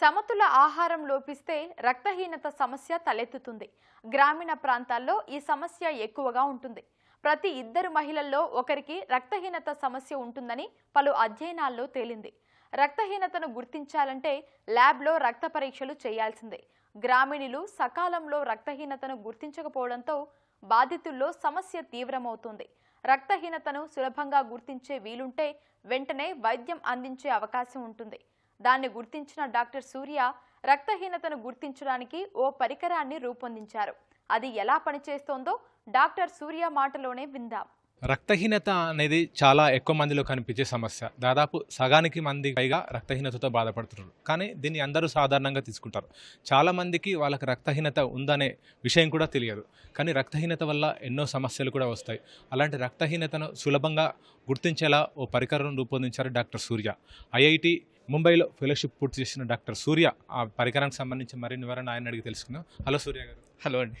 సమతుల ఆహారం లోపిస్తే రక్తహీనత సమస్య తలెత్తుతుంది. గ్రామీణ ప్రాంతాల్లో ఈ సమస్య ఎక్కువగా ఉంటుంది. ప్రతి ఇద్దరు మహిళల్లో ఒకరికి రక్తహీనత సమస్య ఉంటుందని పలు అధ్యయనాల్లో తేలింది. రక్తహీనతను గుర్తించాలంటే ల్యాబ్లో రక్త పరీక్షలు చేయాల్సిందే. గ్రామీణులు సకాలంలో రక్తహీనతను గుర్తించకపోవడంతో బాధితుల్లో సమస్య తీవ్రమవుతుంది. రక్తహీనతను సులభంగా గుర్తించే వీలుంటే వెంటనే వైద్యం అందించే అవకాశం ఉంటుంది. దాన్ని గుర్తించిన డాక్టర్ సూర్య రక్తహీనతను గుర్తించడానికి ఓ పరికరాన్ని రూపొందించారు. అది ఎలా పనిచేస్తోందో డాక్టర్ సూర్య మాటలోనే విందాం. రక్తహీనత అనేది చాలా ఎక్కువ మందిలో కనిపించే సమస్య. దాదాపు సగానికి మంది పైగా రక్తహీనతతో బాధపడుతున్నారు. కానీ దీన్ని అందరూ సాధారణంగా తీసుకుంటారు. చాలా మందికి వాళ్ళకి రక్తహీనత ఉందనే విషయం కూడా తెలియదు. కానీ రక్తహీనత వల్ల ఎన్నో సమస్యలు కూడా వస్తాయి. అలాంటి రక్తహీనతను సులభంగా గుర్తించేలా ఓ పరికరం రూపొందించారు డాక్టర్ సూర్య. ఐఐటి ముంబైలో ఫెలోషిప్ పూర్తి చేసిన డాక్టర్ సూర్య ఆ పరికరానికి సంబంధించి మరిన్ని వివరణ ఆయన అడిగి తెలుసుకుందాం. హలో సూర్య గారు. హలో అండి.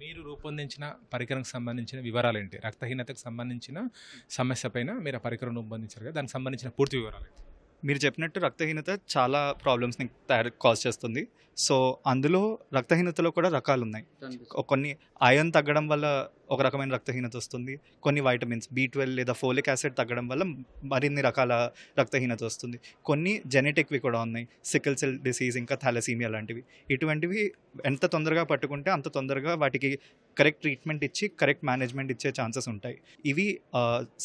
మీరు రూపొందించిన పరికరంకి సంబంధించిన వివరాలు ఏంటి రక్తహీనతకు సంబంధించిన సమస్య పైన మీరు ఆ పరికరం రూపొందించారు కదా దానికి సంబంధించిన పూర్తి వివరాలు ఏంటి? మీరు చెప్పినట్టు రక్తహీనత చాలా ప్రాబ్లమ్స్ని తయారు కాజ్ చేస్తుంది. సో అందులో రక్తహీనతలో కూడా రకాలు ఉన్నాయి కొన్ని ఐరన్ తగ్గడం వల్ల ఒక రకమైన రక్తహీనత వస్తుంది. కొన్ని వైటమిన్స్ బి ట్వెల్వ్ లేదా ఫోలిక్ యాసిడ్ తగ్గడం వల్ల మరిన్ని రకాల రక్తహీనత వస్తుంది. కొన్ని జెనెటిక్వి కూడా ఉన్నాయి. సికిల్ సెల్ డిసీజ్ ఇంకా థాలసీమియా లాంటివి. ఇటువంటివి ఎంత తొందరగా పట్టుకుంటే అంత తొందరగా వాటికి కరెక్ట్ ట్రీట్మెంట్ ఇచ్చి కరెక్ట్ మేనేజ్మెంట్ ఇచ్చే ఛాన్సెస్ ఉంటాయి. ఇవి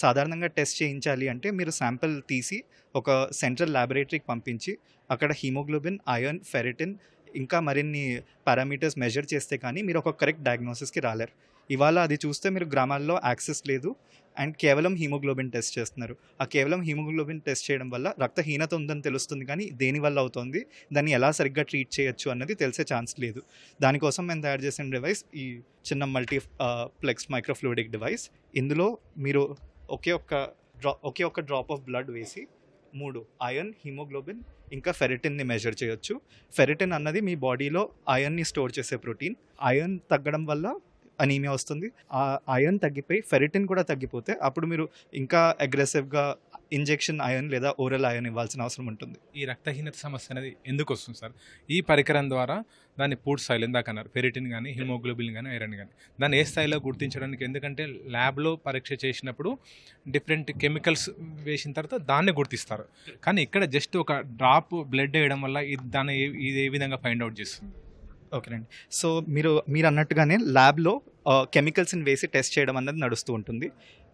సాధారణంగా టెస్ట్ చేయించాలి అంటే మీరు శాంపిల్ తీసి ఒక సెంట్రల్ ల్యాబొరేటరీకి పంపించి అక్కడ హీమోగ్లోబిన్ ఐరన్ ఫెరిటిన్ ఇంకా మరిన్ని పారామీటర్స్ మెజర్ చేస్తే కానీ మీరు ఒక కరెక్ట్ డయాగ్నోసిస్కి రాలేరు. ఇవాళ అది చూస్తే మీరు గ్రామాల్లో యాక్సెస్ లేదు. అండ్ కేవలం హీమోగ్లోబిన్ టెస్ట్ చేస్తున్నారు. ఆ కేవలం హీమోగ్లోబిన్ టెస్ట్ చేయడం వల్ల రక్తహీనత ఉందని తెలుస్తుంది కానీ దేని వల్ల అవుతుంది దాన్ని ఎలా సరిగ్గా ట్రీట్ చేయొచ్చు అన్నది తెలిసే ఛాన్స్ లేదు. దానికోసం మేము తయారు చేసిన డివైస్ ఈ చిన్న మల్టీ ప్లెక్స్ మైక్రోఫ్లూయిడిక్ డివైస్. ఇందులో మీరు ఒకే ఒక్క డ్రా ఒకే ఒక్క డ్రాప్ ఆఫ్ బ్లడ్ వేసి మూడు ఐరన్ హీమోగ్లోబిన్ ఇంకా ఫెరిటిన్ని మెజర్ చేయొచ్చు. ఫెరిటిన్ అన్నది మీ బాడీలో ఐరన్ని స్టోర్ చేసే ప్రోటీన్. ఐరన్ తగ్గడం వల్ల అనీమియా వస్తుంది. ఆ ఐరన్ తగ్గిపోయి ఫెరిటిన్ కూడా తగ్గిపోతే అప్పుడు మీరు ఇంకా అగ్రెసివ్గా ఇంజెక్షన్ ఐరన్ లేదా ఓరల్ ఐరన్ ఇవ్వాల్సిన అవసరం ఉంటుంది. ఈ రక్తహీనత సమస్య అనేది ఎందుకు వస్తుంది సార్? ఈ పరికరం ద్వారా దాన్ని పూర్తి స్థాయిలో ఇందాక అన్నారు. ఫెరిటిన్ కానీ హిమోగ్లోబిన్ కానీ ఐరన్ కానీ దాన్ని ఏ స్థాయిలో గుర్తించడానికి? ఎందుకంటే ల్యాబ్లో పరీక్ష చేసినప్పుడు డిఫరెంట్ కెమికల్స్ వేసిన తర్వాత దాన్ని గుర్తిస్తారు. కానీ ఇక్కడ జస్ట్ ఒక డ్రాప్ బ్లడ్ వేయడం వల్ల ఇది దాన్ని ఏ- ఇది ఏ విధంగా ఫైండ్ అవుట్ చేస్తుంది? ఓకేనండి సో మీరు మీరు అన్నట్టుగానే ల్యాబ్లో కెమికల్స్ని వేసి టెస్ట్ చేయడం అన్నది నడుస్తూ ఉంటుంది.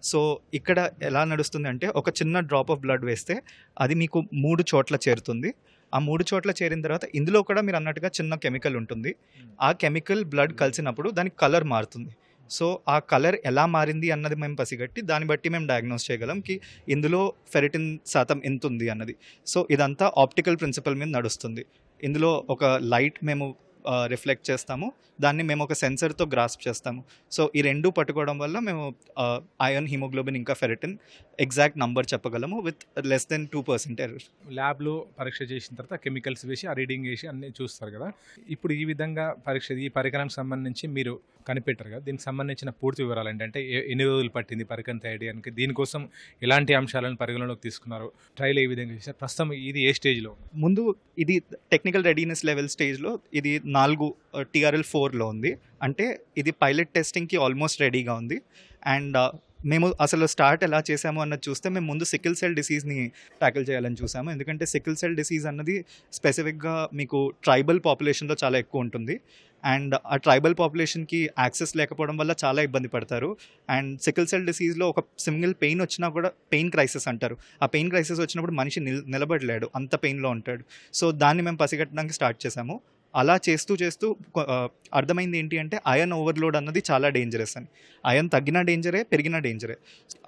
సో ఇక్కడ ఎలా నడుస్తుంది అంటే ఒక చిన్న డ్రాప్ ఆఫ్ బ్లడ్ వేస్తే అది మీకు మూడు చోట్ల చేరుతుంది. ఆ మూడు చోట్ల చేరిన తర్వాత ఇందులో కూడా మీరు అన్నట్టుగా చిన్న కెమికల్ ఉంటుంది. ఆ కెమికల్ బ్లడ్ కలిసినప్పుడు దానికి కలర్ మారుతుంది. సో ఆ కలర్ ఎలా మారింది అన్నది మేము పసిగట్టి దాన్ని బట్టి మేము డయాగ్నోస్ చేయగలం కి ఇందులో ఫెరిటిన్ శాతం ఎంత ఉంది అన్నది. సో ఇదంతా ఆప్టికల్ ప్రిన్సిపల్ మీద నడుస్తుంది. ఇందులో ఒక లైట్ మేము రిఫ్లెక్ట్ చేస్తాము. దాన్ని మేము ఒక సెన్సర్తో గ్రాస్ప్ చేస్తాము. సో ఈ రెండు పట్టుకోవడం వల్ల మేము ఐరన్ హిమోగ్లోబిన్ ఇంకా ఫెరిటిన్ ఎగ్జాక్ట్ నంబర్ చెప్పగలము with less than two percent error ల్యాబ్లో పరీక్ష చేసిన తర్వాత కెమికల్స్ వేసి ఆ రీడింగ్ వేసి అన్నీ చూస్తారు కదా. ఇప్పుడు ఈ విధంగా పరీక్ష ఈ పరికరానికి సంబంధించి మీరు కనిపెట్టారు కదా. దీనికి సంబంధించిన పూర్తి వివరాలు ఏంటంటే ఎన్ని రోజులు పట్టింది పరికరం తయారు చేయడానికి దీనికోసం ఎలాంటి అంశాలను పరిగణలోకి తీసుకున్నారు ట్రయల్ ఏ విధంగా చేశారు ప్రస్తుతం ఇది ఏ స్టేజ్లో ముందు ఇది టెక్నికల్ రెడీనెస్ లెవెల్ స్టేజ్లో ఇది నాలుగు టీఆర్ఎల్ ఫోర్లో ఉంది. అంటే ఇది పైలట్ టెస్టింగ్కి ఆల్మోస్ట్ రెడీగా ఉంది. అండ్ మేము అసలు స్టార్ట్ ఎలా చేసాము అన్నది చూస్తే మేము ముందు సికిల్ సెల్ డిసీజ్ని ట్యాకిల్ చేయాలని చూసాము ఎందుకంటే సికిల్ సెల్ డిసీజ్ అన్నది స్పెసిఫిక్గా మీకు ట్రైబల్ పాపులేషన్లో చాలా ఎక్కువ ఉంటుంది. అండ్ ఆ ట్రైబల్ పాపులేషన్కి యాక్సెస్ లేకపోవడం వల్ల చాలా ఇబ్బంది పడతారు. అండ్ సికిల్ సెల్ డిసీజ్లో ఒక సింగిల్ పెయిన్ వచ్చినా కూడా పెయిన్ క్రైసిస్ అంటారు. ఆ పెయిన్ క్రైసిస్ వచ్చినప్పుడు మనిషి నిల్ నిలబడలేడు. అంత పెయిన్లో ఉంటాడు. సో దాన్ని మేము పసిగట్టడానికి స్టార్ట్ చేసాము అలా చేస్తూ చేస్తూ అర్థమైంది ఏంటి అంటే అయన్ ఓవర్లోడ్ అన్నది చాలా డేంజరస్ అని. అయన్ తగ్గిన డేంజరే పెరిగిన డేంజరే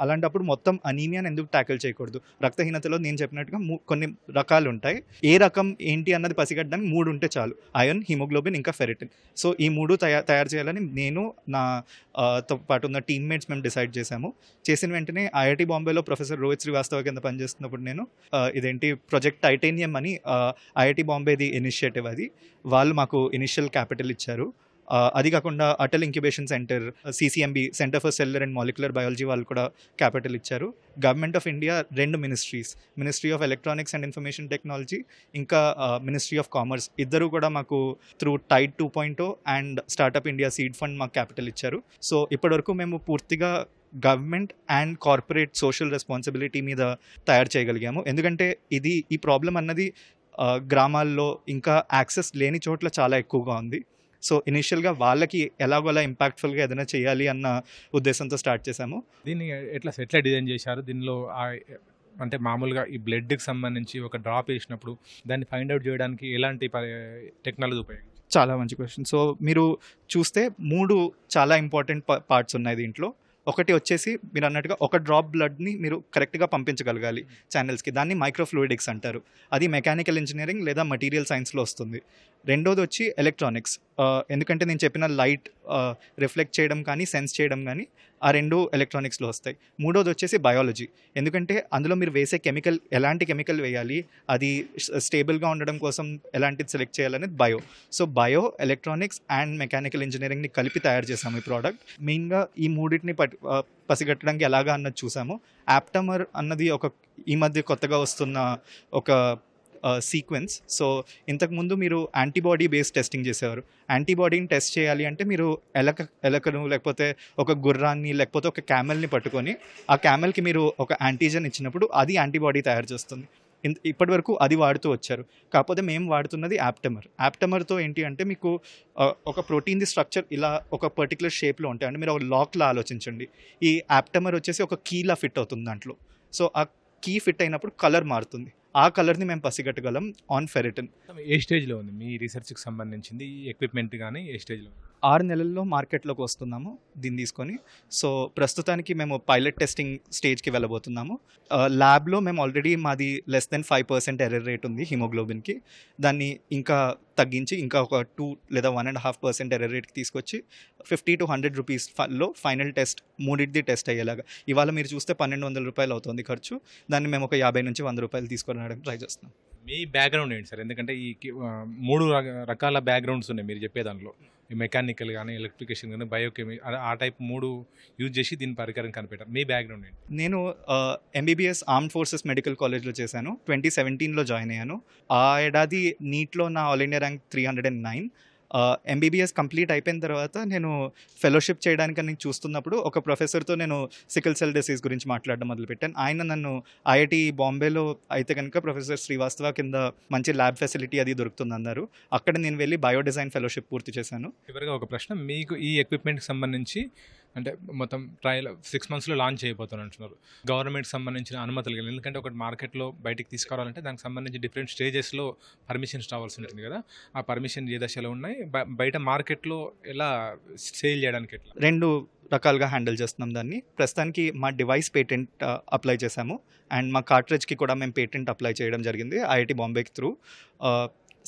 అలాంటప్పుడు మొత్తం అనీమియాని ఎందుకు ట్యాకిల్ చేయకూడదు? రక్తహీనతలో నేను చెప్పినట్టుగా కొన్ని రకాలు ఉంటాయి ఏ రకం ఏంటి అన్నది పసిగట్టడానికి మూడు ఉంటే చాలు. అయన్ హిమోగ్లోబిన్ ఇంకా ఫెరిటిన్ సో ఈ మూడు తయారు తయారు చేయాలని నేను నాతో పాటు ఉన్న టీమ్మేట్స్ మేము డిసైడ్ చేశాము. చేసిన వెంటనే ఐఐటి బాంబేలో ప్రొఫెసర్ రోహిత్ శ్రీవాస్తవ కింద పనిచేస్తున్నప్పుడు నేను ఇదేంటి ప్రాజెక్ట్ టైటేనియం అని ఐఐటి బాంబేది ఇనిషియేటివ్ అది. వాళ్ళు మాకు ఇనిషియల్ క్యాపిటల్ ఇచ్చారు. అది కాకుండా Atal incubation centre CCMB centre for cellular and molecular biology వాళ్ళు కూడా క్యాపిటల్ ఇచ్చారు. గవర్నమెంట్ ఆఫ్ ఇండియా రెండు ministries ministry of electronics and information technology ఇంకా మినిస్ట్రీ ఆఫ్ కామర్స్ ఇద్దరు కూడా మాకు through TIDE two point and startup India seed fund మాకు capital ఇచ్చారు. సో ఇప్పటివరకు మేము పూర్తిగా government and corporate social responsibility మీద తయారు చేయగలిగాము. ఎందుకంటే ఇది ఈ ప్రాబ్లం అన్నది గ్రామాల్లో ఇంకా యాక్సెస్ లేని చోట్ల చాలా ఎక్కువగా ఉంది. సో ఇనిషియల్గా వాళ్ళకి ఎలాగోలా ఇంపాక్ట్ఫుల్గా ఏదైనా చేయాలి అన్న ఉద్దేశంతో స్టార్ట్ చేశాము. దీన్ని ఎట్లా ఎట్లా డిజైన్ చేశారు? దీనిలో అంటే మామూలుగా ఈ బ్లడ్కి సంబంధించి ఒక డ్రాప్ వేసినప్పుడు దాన్ని ఫైండ్ అవుట్ చేయడానికి ఎలాంటి టెక్నాలజీ ఉపయోగించారు? చాలా మంచి క్వశ్చన్. సో మీరు చూస్తే మూడు చాలా ఇంపార్టెంట్ పార్ట్స్ ఉన్నాయి దీంట్లో. ఒకటి వచ్చేసి మీరు అన్నట్టుగా ఒక డ్రాప్ బ్లడ్ని మీరు కరెక్ట్గా పంపించగలగాలి ఛానల్స్కి. దాన్ని మైక్రోఫ్లూయిడిక్స్ అంటారు. అది మెకానికల్ ఇంజనీరింగ్ లేదా మటీరియల్ సైన్స్లో వస్తుంది. రెండోది వచ్చి ఎలక్ట్రానిక్స్. ఎందుకంటే నేను చెప్పిన లైట్ రిఫ్లెక్ట్ చేయడం కానీ సెన్స్ చేయడం కానీ ఆ రెండు ఎలక్ట్రానిక్స్లో వస్తాయి. మూడోది వచ్చేసి బయాలజీ. ఎందుకంటే అందులో మీరు వేసే కెమికల్ ఎలాంటి కెమికల్ వేయాలి అది స్టేబుల్గా ఉండడం కోసం ఎలాంటిది సెలెక్ట్ చేయాలనేది bio. So bio electronics and mechanical ఇంజనీరింగ్ని కలిపి తయారు చేసాము ఈ ప్రోడక్ట్. మెయిన్గా ఈ మూడింటిని పట్ పసిగట్టడానికి ఎలాగా అన్నది చూసాము. యాప్టమర్ అన్నది ఒక ఈ మధ్య కొత్తగా వస్తున్న ఒక సీక్వెన్స్ సో ఇంతకుముందు మీరు యాంటీబాడీ బేస్డ్ టెస్టింగ్ చేసేవారు. యాంటీబాడీని టెస్ట్ చేయాలి అంటే మీరు ఎలక ఎలకను లేకపోతే ఒక గుర్రాన్ని లేకపోతే ఒక క్యామెల్ని పట్టుకొని ఆ క్యామెల్కి మీరు ఒక యాంటీజన్ ఇచ్చినప్పుడు అది యాంటీబాడీ తయారు చేస్తుంది. ఇంత ఇప్పటి వరకు అది వాడుతూ వచ్చారు. కాకపోతే మేము వాడుతున్నది యాప్టమర్ యాప్టమర్తో ఏంటి అంటే మీకు ఒక ప్రోటీన్ది స్ట్రక్చర్ ఇలా ఒక పర్టికులర్ షేప్లో ఉంటాయి. అంటే మీరు ఒక లాక్లా ఆలోచించండి. ఈ యాప్టమర్ వచ్చేసి ఒక కీలా ఫిట్ అవుతుంది దాంట్లో. సో ఆ కీ ఫిట్ అయినప్పుడు కలర్ మారుతుంది. ఆ కలర్ని మేము పసిగట్టగలం ఆన్ ఫెరిటన్ ఏ స్టేజ్లో ఉంది? మీ రీసెర్చ్కి సంబంధించింది ఈ ఎక్విప్మెంట్ కానీ ఏ స్టేజ్లో ఉంది? ఆరు నెలల్లో మార్కెట్లోకి వస్తున్నాము దీన్ని తీసుకొని. సో ప్రస్తుతానికి మేము పైలట్ టెస్టింగ్ స్టేజ్కి వెళ్ళబోతున్నాము. ల్యాబ్లో మేము ఆల్రెడీ మాది less than five percent error rate ఉంది హిమోగ్లోబిన్కి. దాన్ని ఇంకా తగ్గించి ఇంకా ఒక టూ లేదా one and half percent error రేట్కి తీసుకొచ్చి ఫిఫ్టీ టు హండ్రెడ్ రూపీస్లో ఫైనల్ టెస్ట్ మూడింటిది టెస్ట్ అయ్యేలాగా. ఇవాళ మీరు చూస్తే పన్నెండు వందల రూపాయలు అవుతుంది ఖర్చు. దాన్ని మేము ఒక యాభై నుంచి వంద రూపాయలు తీసుకొని ట్రై చేస్తున్నాం. మీ బ్యాక్గ్రౌండ్ ఏంటి సార్? ఎందుకంటే ఈ మూడు రక- రకాల బ్యాక్గ్రౌండ్స్ ఉన్నాయి మీరు చెప్పే దానిలో ఈ మెకానికల్ కానీ ఎలక్ట్రికేషన్ కానీ బయోకెమి ఆ టైప్ మూడు యూజ్ చేసి దీని పరికరం కనిపెట్టారు. మీ బ్యాక్గ్రౌండ్ ఏంటి? నేను ఎంబీబీఎస్ ఆర్మ్డ్ ఫోర్సెస్ మెడికల్ కాలేజ్లో చేశాను. ట్వంటీ సెవెంటీన్లో జాయిన్ అయ్యాను. ఆ ఏడాది నీట్లో నా all India rank three hundred and nine MBBS complete అయిపోయిన తర్వాత నేను ఫెలోషిప్ చేయడానికి నేను చూస్తున్నప్పుడు ఒక ప్రొఫెసర్తో నేను సికిల్ సెల్ డిసీజ్ గురించి మాట్లాడడం మొదలుపెట్టాను. ఆయన నన్ను ఐఐటి బాంబేలో అయితే కనుక ప్రొఫెసర్ శ్రీవాస్తవ కింద మంచి ల్యాబ్ ఫెసిలిటీ అది దొరుకుతుంది అన్నారు అక్కడ నేను వెళ్ళి బయో డిజైన్ ఫెలోషిప్ పూర్తి చేశాను. చివరిగా ఒక ప్రశ్న మీకు ఈ ఎక్విప్మెంట్కి సంబంధించి అంటే మొత్తం ట్రయల్ సిక్స్ మంత్స్లో లాంచ్ చేయబోతున్నారు అంటున్నారు. గవర్నమెంట్కి సంబంధించిన అనుమతులు కలిగి ఎందుకంటే ఒకటి మార్కెట్లో బయటికి తీసుకురావాలంటే దానికి సంబంధించి డిఫరెంట్ స్టేజెస్లో పర్మిషన్స్ రావాల్సి ఉంటుంది కదా. ఆ పర్మిషన్ ఏ దశలో ఉన్నాయి? బయట మార్కెట్లో ఎలా సేల్ చేయడానికి ఎట్లా? రెండు రకాలుగా హ్యాండిల్ చేస్తున్నాం దాన్ని. ప్రస్తుతానికి మా డివైస్ పేటెంట్ అప్లై చేశాము. అండ్ మా కార్ట్రేజ్కి కూడా మేము పేటెంట్ అప్లై చేయడం జరిగింది ఐఐటి బాంబేకి త్రూ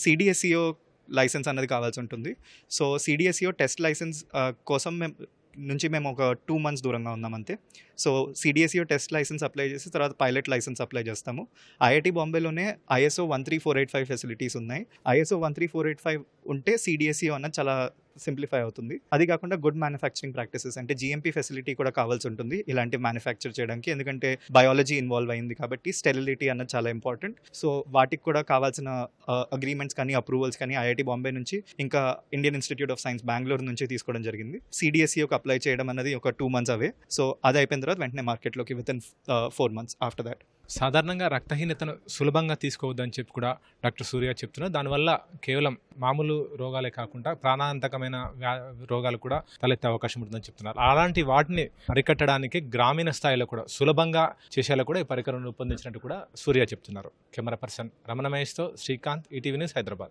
సిడిఎస్ఈఓ లైసెన్స్ అనేది కావాల్సి ఉంటుంది. సో సిడిఎస్ఈఓ టెస్ట్ లైసెన్స్ కోసం మేము నుంచి మేము ఒక టూ మంత్స్ దూరంగా ఉన్నాం అంతే. So CDSE test licence apply చేసి తర్వాత పైలట్ లైసెన్స్ అప్లై చేస్తాము. IIT బాంబేలోనే ISO one three four eight five facilities ఉన్నాయి. ISO one three four eight five ఉంటే సిడిఎస్ఈ అన్నది చాలా సింప్లిఫై అవుతుంది. అది కాకుండా గుడ్ మ్యానుఫ్యాక్చరింగ్ ప్రాక్టీసెస్ అంటే జిఎంపీ ఫెసిలిటీ కూడా కావాల్సి ఉంటుంది. ఇలాంటి మ్యానుఫ్యాక్చర్ చేయడానికి. ఎందుకంటే బయాలజీ ఇన్వాల్వ్ అయింది కాబట్టి స్టెరిలిటీ అన్నది చాలా ఇంపార్టెంట్ సో వాటికి కూడా కావాల్సిన అగ్రిమెంట్స్ కానీ అప్రూవల్స్ కానీ ఐఐటి బాంబే నుంచి ఇంకా Indian institute of science Bengaluru నుంచి తీసుకోవడం జరిగింది. సిడిఎస్ఈకి అప్లై చేయడం అనేది ఒక టూ మంత్స్ అవే సో అది అయిపోయిన తర్వాత వెంటనే మార్కెట్లోకి within four months after that సాధారణంగా రక్తహీనతను సులభంగా తీసుకోవద్దని చెప్పి కూడా డాక్టర్ సూర్య చెప్తున్నారు. దానివల్ల కేవలం మామూలు రోగాలే కాకుండా ప్రాణాంతకమైన వ్యా రోగాలు కూడా తలెత్తే అవకాశం ఉంటుందని చెప్తున్నారు. అలాంటి వాటిని అరికట్టడానికి గ్రామీణ స్థాయిలో కూడా సులభంగా చేసేలా కూడా ఈ పరికరం రూపొందించినట్టు కూడా సూర్య చెప్తున్నారు. కెమెరా పర్సన్ రమణ మహేష్తో శ్రీకాంత్ ఈటీవీ న్యూస్ హైదరాబాద్.